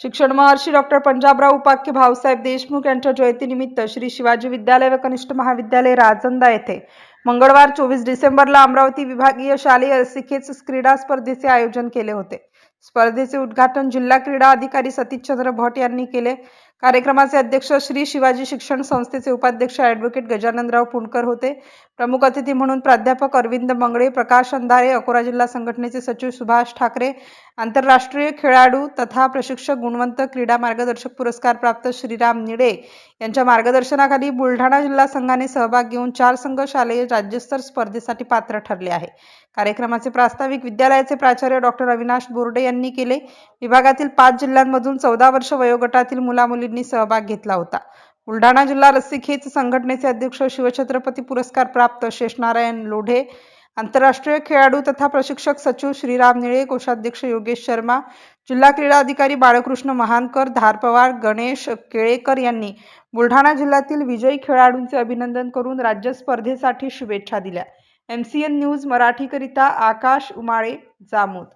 शिक्षण महर्षी डॉक्टर पंजाबराव उपाख्य भाऊसाहेब देशमुख यांच्या जयंतीनिमित्त श्री शिवाजी विद्यालय व कनिष्ठ महाविद्यालय राजंदा येथे मंगळवार चोवीस डिसेंबरला अमरावती विभागीय शालेय सिखेच क्रीडा स्पर्धेचे आयोजन केले होते. स्पर्धेचे उद्घाटन जिल्हा क्रीडा अधिकारी सतीशचंद्र भट यांनी केले. कार्यक्रमाचे अध्यक्ष श्री शिवाजी शिक्षण संस्थेचे उपाध्यक्ष ॲडव्होकेट गजाननराव पुणकर होते. प्रमुख अतिथी म्हणून प्राध्यापक अरविंद मंगळे प्रकाश अंधारे अकोला जिल्हा संघटनेचे सचिव सुभाष ठाकरे आंतरराष्ट्रीय खेळाडू तथा प्रशिक्षक गुणवंत क्रीडा मार्गदर्शक पुरस्कार प्राप्त श्रीराम निडे यांच्या मार्गदर्शनाखाली बुलढाणा जिल्हा संघाने सहभाग घेऊन चार संघ शालेय राज्यस्तर स्पर्धेसाठी पात्र ठरले आहे. कार्यक्रमाचे प्रास्ताविक विद्यालयाचे प्राचार्य डॉक्टर अविनाश बोर्डे यांनी केले. विभागातील पाच जिल्ह्यांमधून चौदा वर्ष वयोगटातील मुलामुली मुलामुलींनी सहभाग घेतला होता. बुलढाणा जिल्हा रस्सीखेच संघटनेचे अध्यक्ष शिवछत्रपती पुरस्कार प्राप्त शेषनारायण लोढे आंतरराष्ट्रीय खेळाडू तथा प्रशिक्षक सचिव श्रीराम निळे कोषाध्यक्ष योगेश शर्मा जिल्हा क्रीडा अधिकारी बाळकृष्ण महानकर धारपवार गणेश केळेकर यांनी बुलढाणा जिल्ह्यातील विजयी खेळाडूंचे अभिनंदन करून राज्य स्पर्धेसाठी शुभेच्छा दिल्या. एम सी एन न्यूज मराठीकरिता आकाश उमाळे जामोद.